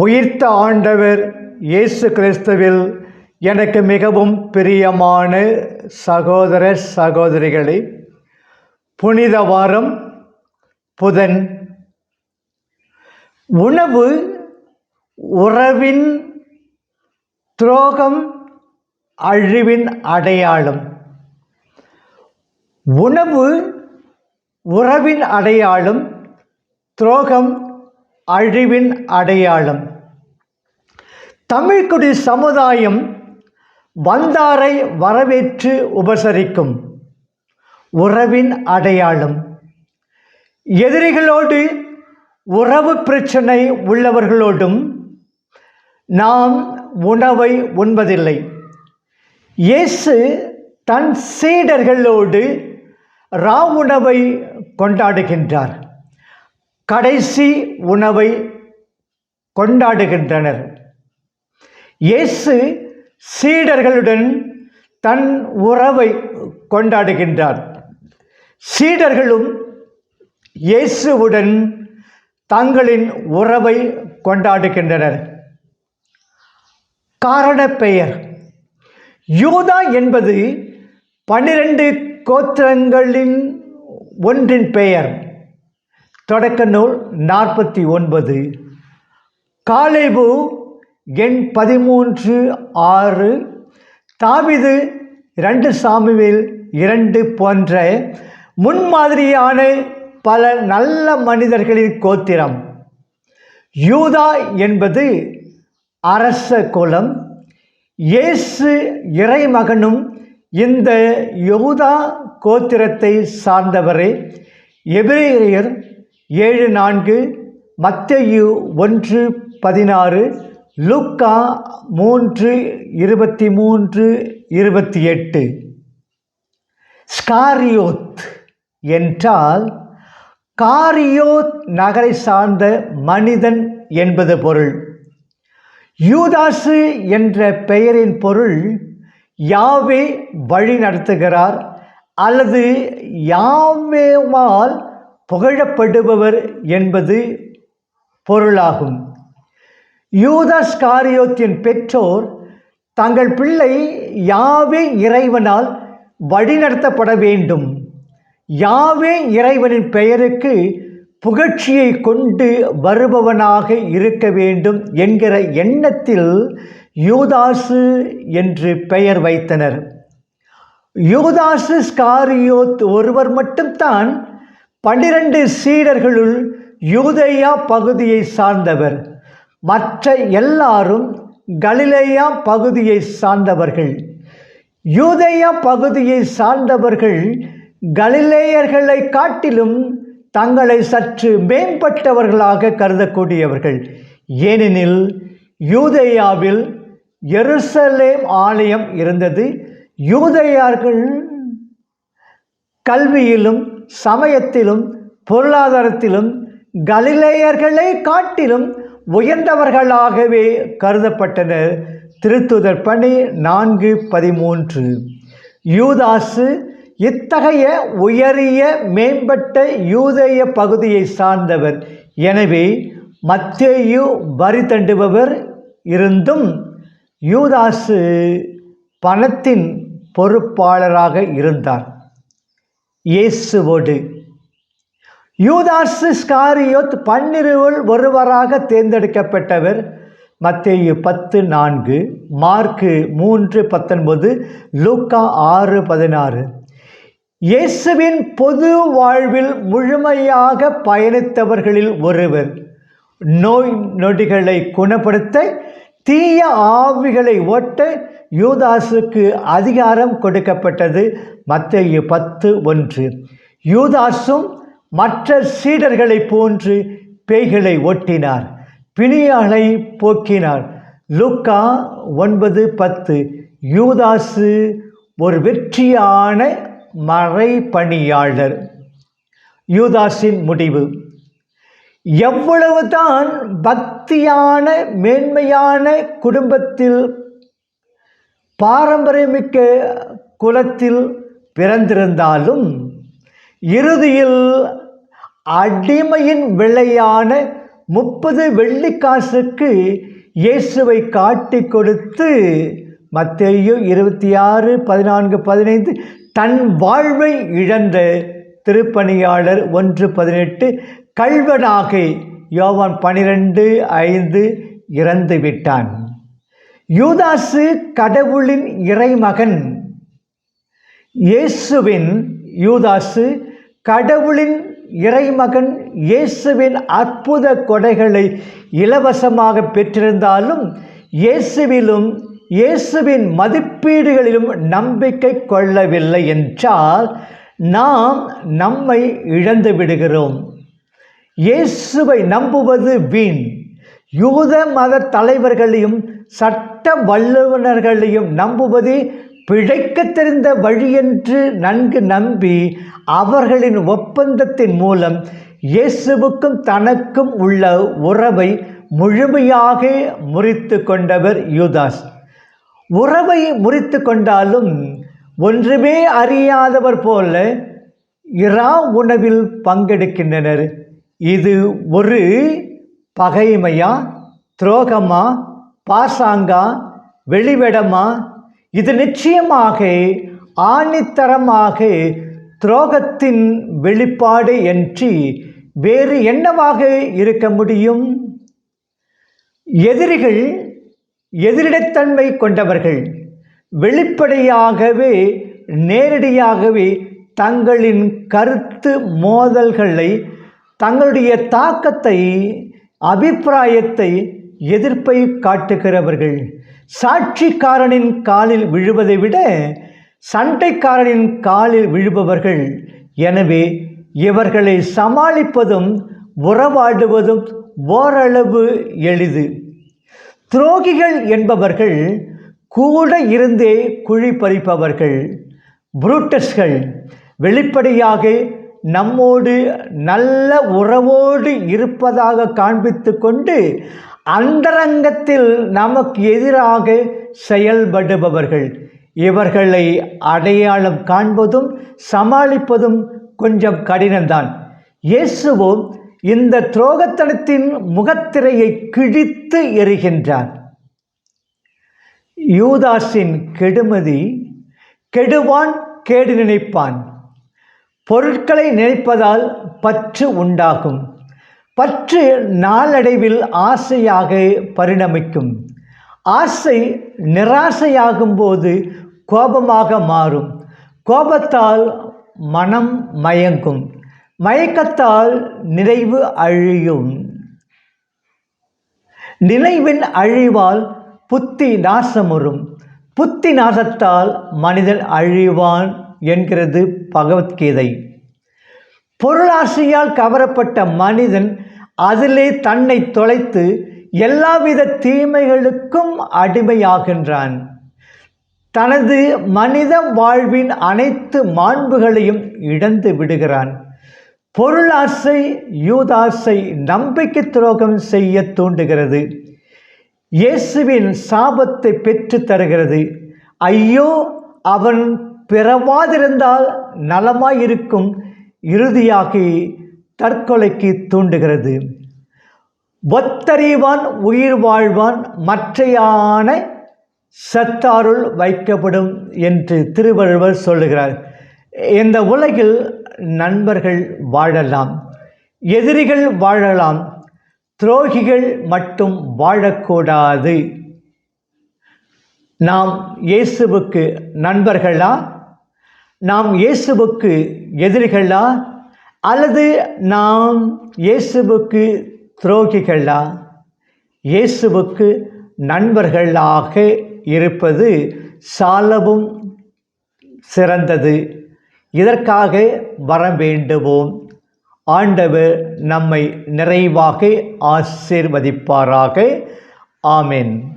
உயிர்த்த ஆண்டவர் இயேசு கிறிஸ்துவில் எனக்கு மிகவும் பிரியமான சகோதர சகோதரிகளே புனித வாரம் புதன். உணவு உறவின் துரோகம் அழிவின் அடையாளம். உணவு உறவின் அடையாளம் துரோகம் அழிவின் அடையாளம். தமிழ்குடி சமுதாயம் வந்தாரை வரவேற்று உபசரிக்கும் உறவின் அடையாளம். எதிரிகளோடு உறவு பிரச்சனை உள்ளவர்களோடும் நாம் உணவை உண்பதில்லை. இயேசு தன் சீடர்களோடு ராவுணவை கொண்டாடுகின்றார். கடைசி உணவை கொண்டாடுகின்றனர். இயேசு சீடர்களுடன் தன் உறவை கொண்டாடுகின்றார். சீடர்களும் இயேசுவுடன் தங்களின் உறவை கொண்டாடுகின்றனர். காரண பெயர். யூதா என்பது பன்னிரண்டு கோத்திரங்களின் ஒன்றின் பெயர். தொடக்க நூல் நாற்பத்தி ஒன்பது. காலேபு எண் பதிமூன்று ஆறு. தாவிது இரண்டு சாமுவேல் இரண்டு போன்ற முன்மாதிரியான பல நல்ல மனிதர்களின் கோத்திரம். யூதா என்பது அரச குலம். இயேசு இறைமகனும் இந்த யூதா கோத்திரத்தை சார்ந்தவரே. எபிரேயர் ஏழு நான்கு மத்தையு ஒன்று பதினாறு லுக்கா மூன்று இருபத்தி மூன்று இருபத்தி எட்டு ஸ்காரியோத் என்றால் காரியோத் நகரை சார்ந்த மனிதன் என்பது பொருள். யூதாசு என்ற பெயரின் பொருள் யாவே வழி நடத்துகிறார் அல்லது யாவேவால் புகழப்படுபவர் என்பது பொருளாகும். யூதாஸ் காரியோத்தின் பெற்றோர் தங்கள் பிள்ளை யாவே இறைவனால் வழிநடத்தப்பட வேண்டும். யாவே இறைவனின் பெயருக்கு புகழ்ச்சியை கொண்டு வருபவனாக இருக்க வேண்டும் என்கிற எண்ணத்தில் யூதாசு என்று பெயர் வைத்தனர். யூதாசு ஸ்காரியோத் ஒருவர் மட்டும்தான் பன்னிரண்டு சீடர்களுள் யூதேயா பகுதியை சார்ந்தவர். மற்ற எல்லாரும் கலிலேயா பகுதியை சார்ந்தவர்கள். யூதேயா பகுதியை சார்ந்தவர்கள் கலிலேயர்களை காட்டிலும் தங்களை சற்று மேம்பட்டவர்களாக கருதக்கூடியவர்கள். ஏனெனில் யூதேயாவில் எருசலேம் ஆலயம் இருந்தது. யூதையார்கள் கல்வியிலும் சமயத்திலும் பொருளாதாரத்திலும் கலிலேயர்களை காட்டிலும் உயர்ந்தவர்களாகவே கருதப்பட்டனர். திருத்துதர் பணி நான்கு பதிமூன்று. யூதாசு இத்தகைய உயரிய மேம்பட்ட யூதேய பகுதியை சார்ந்தவர். எனவே மத்தேயு வரி தண்டுபவர் இருந்தும் யூதாசு பணத்தின் பொறுப்பாளராக இருந்தார். இயேசுவோடு யூதாசு ஸ்காரியோத் பன்னிருவில் ஒருவராக தேர்ந்தெடுக்கப்பட்டவர். மத்தேயு பத்து நான்கு மார்க்கு மூன்று பத்தொன்பது லூக்கா ஆறு பதினாறு. இயேசுவின் பொது வாழ்வில் முழுமையாக பயணித்தவர்களில் ஒருவர். நோய் நொடிகளை குணப்படுத்த தீய ஆவிகளை ஓட்ட யூதாசுக்கு அதிகாரம் கொடுக்கப்பட்டது மத்திய பத்து ஒன்று. யூதாசும் மற்ற சீடர்களைப் போன்று பேய்களை ஒட்டினார் பிணியாளை போக்கினார். லுக்கா ஒன்பது பத்து. யூதாசு ஒரு வெற்றியான மறைபணியாளர். யூதாஸின் முடிவு எவ்வளவுதான் பக்தியான மேன்மையான குடும்பத்தில் பாரம்பரியமிக்க குலத்தில் பிறந்திருந்தாலும் இறுதியில் அடிமையின் விலையான முப்பது வெள்ளிக்காசுக்கு இயேசுவை காட்டி கொடுத்து மத்தேயு இருபத்தி ஆறு பதினான்கு பதினைந்து தன் வாழ்வை இழந்த திருப்பணியாளர் ஒன்று பதினெட்டு கல்வனாக யோவான் பனிரெண்டு ஐந்து இறந்து விட்டான் யூதாசு கடவுளின் இறைமகன். இயேசுவின் யூதாசு கடவுளின் இறைமகன் இயேசுவின் அற்புத கொடைகளை இலவசமாக பெற்றிருந்தாலும் இயேசுவிலும் இயேசுவின் மதிப்பீடுகளிலும் நம்பிக்கை கொள்ளவில்லை என்றால் நாம் நம்மை இழந்து விடுகிறோம். இயேசுவை நம்புவது வீண். யூத மத தலைவர்களையும் சட்ட வல்லுநர்களையும் நம்புவது பிழைக்க தெரிந்த வழியென்று நன்கு நம்பி அவர்களின் ஒப்பந்தத்தின் மூலம் இயேசுவுக்கும் தனக்கும் உள்ள உறவை முழுமையாக முறித்து கொண்டவர் யூதாஸ். உறவை முறித்து கொண்டாலும் ஒன்றுமே அறியாதவர் போல இரா உணவில் பங்கெடுக்கின்றனர். இது ஒரு பகைமையா துரோகமா பாசாங்கா வெளிவிடமா? இது நிச்சயமாக ஆணித்தரமாக துரோகத்தின் வெளிப்பாடு என்று வேறு என்னவாக இருக்க முடியும்? எதிரிகள் எதிரிடத்தன்மை கொண்டவர்கள் வெளிப்படையாகவே நேரடியாகவே தங்களின் கருத்து மோதல்களை தங்களுடைய தாக்கத்தை அபிப்பிராயத்தை எதிர்ப்பை காட்டுகிறவர்கள். சாட்சிக்காரனின் காலில் விழுவதை விட சண்டைக்காரனின் காலில் விழுபவர்கள். எனவே இவர்களை சமாளிப்பதும் உறவாடுவதும் ஓரளவு எளிது. துரோகிகள் என்பவர்கள் கூட இருந்தே குழி பறிப்பவர்கள். புரூட்டஸ்கள் வெளிப்படையாக நம்மோடு நல்ல உறவோடு இருப்பதாக காண்பித்து கொண்டு அந்தரங்கத்தில் நமக்கு எதிராக செயல்படுபவர்கள். இவர்களை அடையாளம் காண்பதும் சமாளிப்பதும் கொஞ்சம் கடினம்தான். இயேசுவோ இந்த துரோகத்தனத்தின் முகத்திரையை கிழித்து எறிகின்றார். யூதாஸின் கெடுமதி கெடுவான் கேடு நினைப்பான். பொருட்களை நினைப்பதால் பற்று உண்டாகும். பற்று நாளடைவில் ஆசையாக பரிணமிக்கும். ஆசை நிராசையாகும் போது கோபமாக மாறும். கோபத்தால் மனம் மயங்கும். மயக்கத்தால் நிறைவு அழியும். நினைவின் அழிவால் புத்தி நாசமுறும். புத்தி நாசத்தால் மனிதன் அழிவான் என்கிறது பகவத்கீதை. பொருளாசையால் கவரப்பட்ட மனிதன் அதிலே தன்னை தொலைத்து எல்லாவித தீமைகளுக்கும் அடிமையாகின்றான். தனது மனித வாழ்வின் அனைத்து மாண்புகளையும் இழந்து விடுகிறான். பொருளாசை யூதாசை நம்பிக்கை துரோகம் செய்ய தூண்டுகிறது. இயேசுவின் சாபத்தை பெற்று தருகிறது. ஐயோ அவன் பிறவாதிருந்தால் நலமாயிருக்கும் இறுதியாகி தற்கொலைக்கு தூண்டுகிறது. ஒத்தறிவான் உயிர் வாழ்வான் மற்றையான சத்தாருள் வைக்கப்படும் என்று திருவள்ளுவர் சொல்லுகிறார். இந்த உலகில் நண்பர்கள் வாழலாம் எதிரிகள் வாழலாம் துரோகிகள் மட்டும் வாழக்கூடாது. நாம் இயேசுவுக்கு நண்பர்களா? நாம் இயேசுவுக்கு எதிரிகளா? அல்லது நாம் இயேசுவுக்கு துரோகிகளா? இயேசுவுக்கு நண்பர்களாக இருப்பது சாலவும் சிறந்தது. இதற்காக வர வேண்டுவோம். ஆண்டவர் நம்மை நிறைவாக ஆசீர்வதிப்பாராக. ஆமேன்.